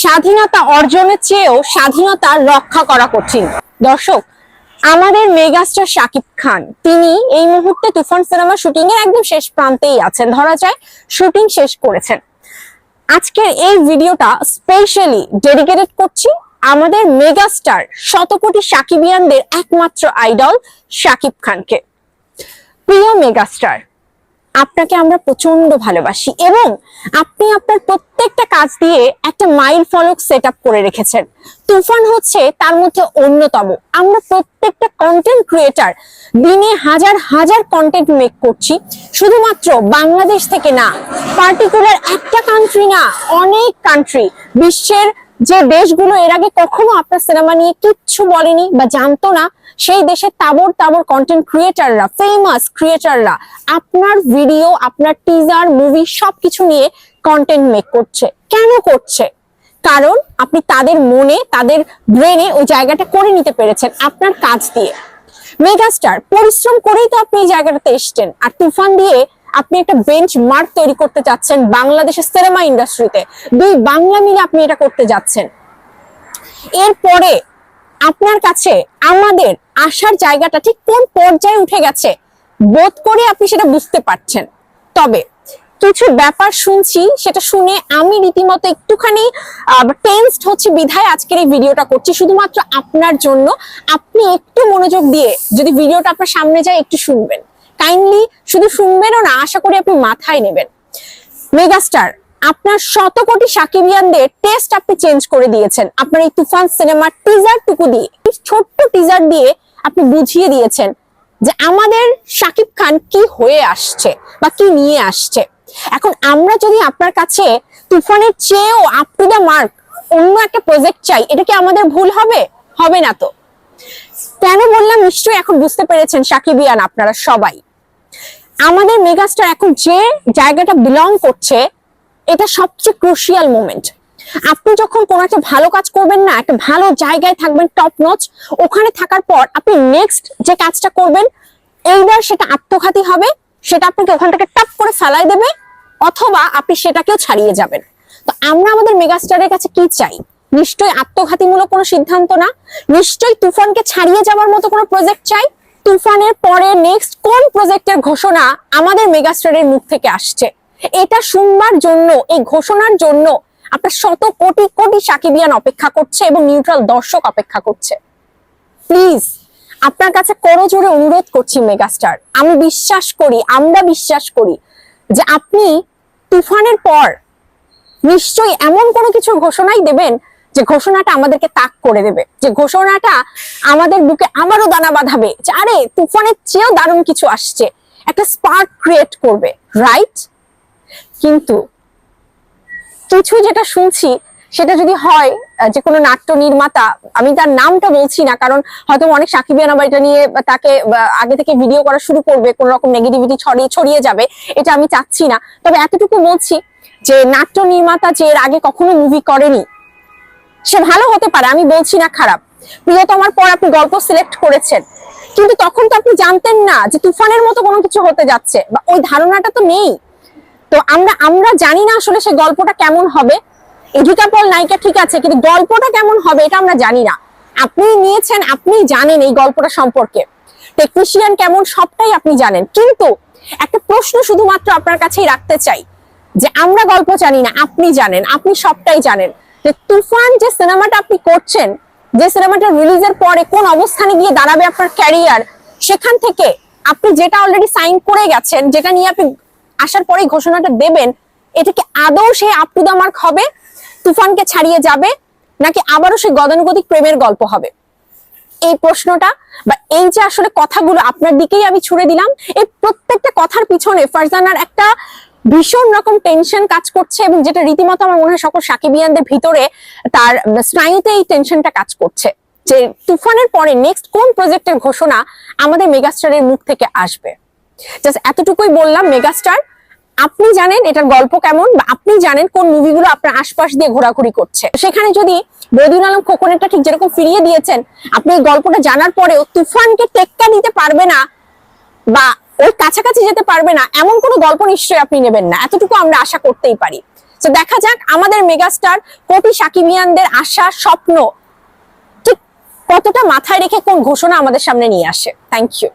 স্বাধীনতা অর্জনের চেয়েও স্বাধীনতা রক্ষা করা কঠিন। দর্শক, আমাদের মেগাস্টার শাকিব খান, তিনি এই মুহূর্তে তুফান সিনেমা শুটিং এর একদম শেষ প্রান্তেই আছেন। ধরা যায় শুটিং শেষ করেছেন। আজকের এই ভিডিওটা স্পেশালি ডেডিকেটেড করছি আমাদের মেগাস্টার শতকোটি সাকিবিয়ানদের একমাত্র আইডল শাকিব খানকে। প্রিয় মেগাস্টার আপনাকে আমরা প্রচণ্ড ভালোবাসি এবং আপনি আপনার প্রত্যেকটা কাজ দিয়ে একটা মাইল ফলক সেট করে রেখেছেন। তুফান হচ্ছে তার মধ্যে অন্যতম। আমরা প্রত্যেকটা কন্টেন্ট ক্রিয়েটার দিনে হাজার হাজার কন্টেন্ট মেক করছি। শুধুমাত্র বাংলাদেশ থেকে না পার্টিকুলার একটা কান্ট্রি না, অনেক কান্ট্রি বিশ্বের যে দেশগুলো এর আগে কখনো আপনার সিনেমা নিয়ে কিচ্ছু বলেনি বা জানতো না, সেই দেশের তাবর তাবর কন্টেন্ট ক্রিয়েটাররা ফেমাস ক্রিয়েটাররা আপনার ভিডিও আপনার টিজার মুভি সবকিছু নিয়ে কন্টেন্ট মেক করছে। কেন করছে? কারণ আপনি তাদের মনে, তাদের ব্রেনে ওই জায়গাটা করে নিতে পেরেছেন আপনার কাজ দিয়ে। মেগাস্টার পরিশ্রম করেই তো আপনি এই জায়গাটাতে এসছেন। আর তুফান দিয়ে আপনি একটা বেঞ্চ মার্ক তৈরি করতে চাচ্ছেন বাংলাদেশের সিনেমা ইন্ডাস্ট্রিতে দুই বাংলা মিলে আপনি এটা করতে যাচ্ছেন। এরপরে আপনার কাছে আমাদের আসার জায়গাটা ঠিক কোন পর্যায়ে উঠে গেছে, বোধ করে আপনি সেটা বুঝতে পারছেন। তবে কিছু ব্যাপার শুনছি, সেটা শুনে আমি রীতিমতো একটুখানি টেন্সড হচ্ছে, বিধায় আজকের এই ভিডিওটা করছি। শুধুমাত্র আপনার জন্য। আপনি একটু মনোযোগ দিয়ে যদি ভিডিওটা আপনার সামনে যায়, একটু শুনবেন। কাইন্ডলি শুধু শুনবেনও না, আশা করি আপনি মাথায় নেবেন। মেগাস্টার আপনার শত কোটি সাকিবিয়ানদের টেস্ট আপনি চেঞ্জ করে দিয়েছেন। আপনার এই তুফান সিনেমার টিজার টুকু দিয়ে ছোট্ট টিজার দিয়ে আপনি বুঝিয়ে দিয়েছেন যে আমাদের শাকিব খান কি হয়ে আসছে বা কি নিয়ে আসছে। এখন আমরা যদি আপনার কাছে তুফানের চেয়েও আপ টু দ্য মার্ক অন্য একটা প্রজেক্ট চাই, এটা কি আমাদের ভুল হবে? হবে না তো। কেন বললাম, নিশ্চয়ই এখন বুঝতে পেরেছেন সাকিবিয়ান আপনারা সবাই। আমাদের মেগাস্টার এখন যে জায়গাটা বিলং করছে, এটা সবচেয়ে ক্রুশিয়াল মোমেন্ট আপনি যখন কোনো একটা ভালো কাজ করবেন না, একটা ভালো জায়গায় থাকবেন টপ নচ ওখানে থাকার পর আপনি নেক্সট যে কাজটা করবেন, এইবার সেটা আত্মঘাতী হবে, সেটা আপনাকে ওখান থেকে টাপ করে ফেলাই দেবে, অথবা আপনি সেটাকেও ছাড়িয়ে যাবেন। তো আমরা আমাদের মেগাস্টারের কাছে কি চাই? নিশ্চয়ই আত্মঘাতীমূলক কোনো সিদ্ধান্ত না, নিশ্চয়ই তুফানকে ছাড়িয়ে যাওয়ার মতো কোনো প্রজেক্ট চাই তুফানের পরে নেক্সট কোন প্রজেক্টের ঘোষণা আমাদের মেগাস্টারের মুখ থেকে আসছে? এটা শুনবার জন্য, এই ঘোষণার জন্য আপনার শত কোটি কোটি সাকিবিয়ান অপেক্ষা করছে এবং নিউট্রাল দর্শক অপেক্ষা করছে। প্লিজ আপনার কাছে করজোরে অনুরোধ করছি মেগাস্টার। আমি বিশ্বাস করি, আমরা বিশ্বাস করি যে আপনি তুফানের পর নিশ্চয়ই এমন কোনো কিছু ঘোষণাই দেবেন যে ঘোষণাটা আমাদেরকে তাক করে দেবে, যে ঘোষণাটা আমাদের বুকে আবারও দানা বাঁধাবে, যে আরে তুফানের চেয়েও দারুণ কিছু আসছে, একটা স্পার্ক ক্রিয়েট করবে রাইট কিন্তু কিছু যেটা শুনছি, সেটা যদি হয় যে কোনো নাট্য নির্মাতা, আমি তার নামটা বলছি না, কারণ হয়তো অনেক সাকিবিয়ান আবার এটা নিয়ে তাকে আগে থেকে ভিডিও করা শুরু করবে, কোন রকম নেগেটিভিটি ছড়িয়ে ছড়িয়ে যাবে, এটা আমি চাচ্ছি না। তবে এতটুকু বলছি যে নাট্য নির্মাতা যে এর আগে কখনো মুভি করেনি সে ভালো হতে পারে, আমি বলছি না খারাপ। প্রিয়তমার পর আপনি গল্প সিলেক্ট করেছেন। কিন্তু তখন তো আপনি জানতেন না যে তুফানের মতো কোনো কিছু হতে যাচ্ছে, বা ওই ধারণাটা তো নেই। তো আমরা আমরা জানি না আসলে সেই গল্পটা কেমন হবে। এদিকা পল নায়িকা ঠিক আছে, কিন্তু গল্পটা কেমন হবে এটা আমরা জানি না। আপনি নিয়েছেন, আপনি জানেন এই গল্পটা সম্পর্কে। টেকনিশিয়ান কেমন সবটাই আপনি জানেন। কিন্তু একটা প্রশ্ন শুধুমাত্র আপনার কাছেই রাখতে চাই, যে আমরা গল্প জানি না, আপনি জানেন, আপনি সবটাই জানেন। যে তুফান যে সিনেমাটা আপনি করছেন, যে সিনেমাটা রিলিজের পরে কোন অবস্থানে গিয়ে দাঁড়াবে আপনার ক্যারিয়ার, সেখান থেকে আপনি যেটা অলরেডি সাইন করে গেছেন, যেটা নিয়ে আপনি আসার পরেই ঘোষণাটা দেবেন, এটা কি আদৌ সে আপ টু হবে, তুফানকে ছাড়িয়ে যাবে, নাকি আবারও সে গতানুগতিক প্রেমের গল্প হবে? এই প্রশ্নটা বা এই যে আসলে কথাগুলো আপনার দিকেই আমি ছুড়ে দিলাম, এই প্রত্যেকটা কথার পিছনে ফারজানার একটা ভীষণ রকম টেনশন কাজ করছে এবং যেটা রীতিমতো আমার মনে হয় সকল সাকিবিয়ানদের ভিতরে তার স্নায়ুতে এই টেনশনটা কাজ করছে। যে তুফানের পরে নেক্সট কোন প্রজেক্টের ঘোষণা আমাদের মেগাস্টারের মুখ থেকে আসবে? জাস্ট এতটুকুই বললাম মেগাস্টার আপনি জানেন এটার গল্প কেমন বা আপনি জানেন কোন মুভিগুলো আপনার আশপাশ দিয়ে ঘোরাঘুরি করছে। সেখানে যদি বদিউল আলম খোকনেরটা ঠিক যেরকম ফিরিয়ে দিয়েছেন, আপনি গল্পটা জানার পরেও তুফানকে টেক্কা দিতে পারবে না বা ওই কাছাকাছি যেতে পারবে না, এমন কোনো গল্প নিশ্চয়ই আপনি নেবেন না, এতটুকু আমরা আশা করতেই পারি। তো দেখা যাক আমাদের মেগাস্টার কোটি সাকিবিয়ানদের আশা স্বপ্ন ঠিক কতটা মাথায় রেখে কোন ঘোষণা আমাদের সামনে নিয়ে আসে। Thank you